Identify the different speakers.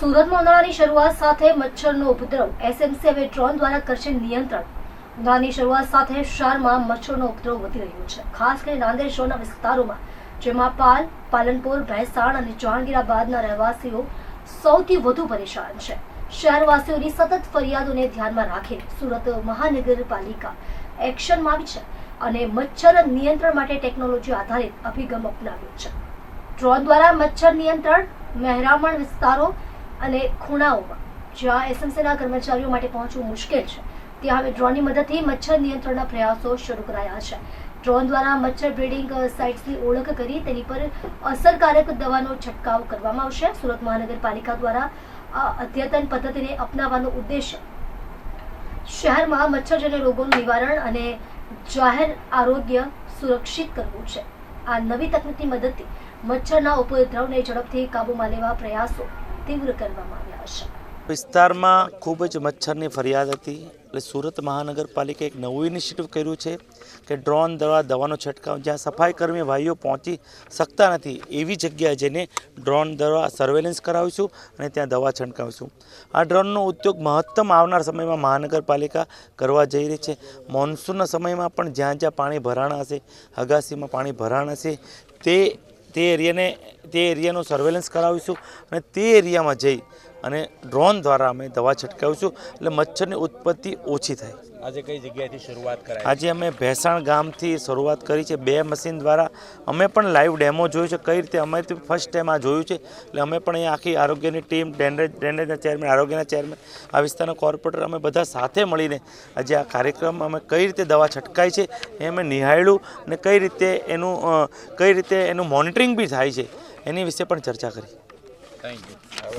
Speaker 1: સુરતમાં ઉનાળાની શરૂઆત સાથે મચ્છરનો ઉપદ્રવ. એસએમસી હવે ડ્રોન દ્વારા કરશે નિયંત્રણ. ઉનાળાની શરૂઆત સાથે શહેરમાં મચ્છરનો ઉપદ્રવ વધી રહ્યો છે. ખાસ કરીને નાંદેડ વિસ્તારોમાં, જેમાં પાલ, પાલનપુર, ભેસાણ અને જાણગીરા બાદના રહેવાસીઓ સૌથી વધુ પરેશાન છે. શહેરવાસીઓની સતત ફરિયાદોને ધ્યાનમાં રાખીને સુરત મહાનગરપાલિકા એક્શનમાં આવી છે અને મચ્છર નિયંત્રણ માટે ટેકનોલોજી આધારિત અભિગમ અપનાવ્યો છે. ડ્રોન દ્વારા મચ્છર નિયંત્રણ, મહેરામણ વિસ્તારો અને ખૂણાઓમાં, જ્યાં એસએમસીના કર્મચારીઓ માટે પહોંચવું મુશ્કેલ છે. ત્યાં હવે ડ્રોનની મદદથી મચ્છર નિયંત્રણના પ્રયાસો શરૂ કરાયા છે. ડ્રોન દ્વારા મચ્છર બ્રીડિંગ સાઇટ્સની ઓળખ કરી તેની પર અસરકારક દવાનો છંટકાવ કરવામાં આવશે. સુરત મહાનગરપાલિકા દ્વારા આ અદ્યતન પદ્ધતિને અપનાવવાનો ઉદ્દેશ શહેરમાં મચ્છરજન્ય રોગોનું નિવારણ અને જાહેર આરોગ્ય સુરક્ષિત કરવું છે. આ નવી તકનીકની મદદથી મચ્છરના ઉપદ્રવને ઝડપથી કાબૂમાં લેવા પ્રયાસો તીવ્ર કરવામાં આવ્યા છે
Speaker 2: વિસ્તારમાં ખૂબ જ મચ્છરની ફરિયાદ હતી. એટલે સુરત મહાનગરપાલિકાએ એક નવું ઇનિશિયેટિવ કર્યું છે કે ડ્રોન દ્વારા દવાનો છંટકાવ, જ્યાં સફાઈ કર્મી ભાઈઓ પહોંચી શકતા નથી એવી જગ્યાએ જઈને ડ્રોન દ્વારા સર્વેલન્સ કરાવીશું અને ત્યાં દવા છંટકાવીશું. આ ડ્રોનનો ઉદ્યોગ મહત્તમ આવનાર સમયમાં મહાનગરપાલિકા કરવા જઈ રહી છે. મોન્સૂનના સમયમાં પણ જ્યાં જ્યાં પાણી ભરાણ હશે, અગાસીમાં પાણી ભરાણ હશે, તે તે એરિયાને તે એરિયાનું સર્વેલન્સ કરાવીશું અને તે એરિયામાં જઈ અને ડ્રોન દ્વારા અમે દવા છંટકાવીશું. એટલે મચ્છરની ઉત્પત્તિ ઓછી થાય.
Speaker 3: આજે કઈ જગ્યાએથી શરૂઆત કરાય
Speaker 2: આજે અમે ભેસાણ ગામથી શરૂઆત કરી છે. બે મશીન દ્વારા અમે પણ લાઈવ ડેમો જોયું છે. કઈ રીતે અમે ફર્સ્ટ ટાઈમ આ જોયું છે. એટલે અમે પણ અહીંયા આખી આરોગ્યની ટીમ ડ્રેનેજ ડ્રેનેજના ચેરમેન આરોગ્યના ચેરમેન આ વિસ્તારના કોર્પોરેટર અમે બધા સાથે મળીને આજે આ કાર્યક્રમ અમે કઈ રીતે દવા છટકાય છે એ અમે નિહાળ્યું અને કઈ રીતે એનું કઈ રીતે એનું મોનિટરિંગ બી થાય છે. એની વિશે પણ ચર્ચા કરી.
Speaker 3: Thank you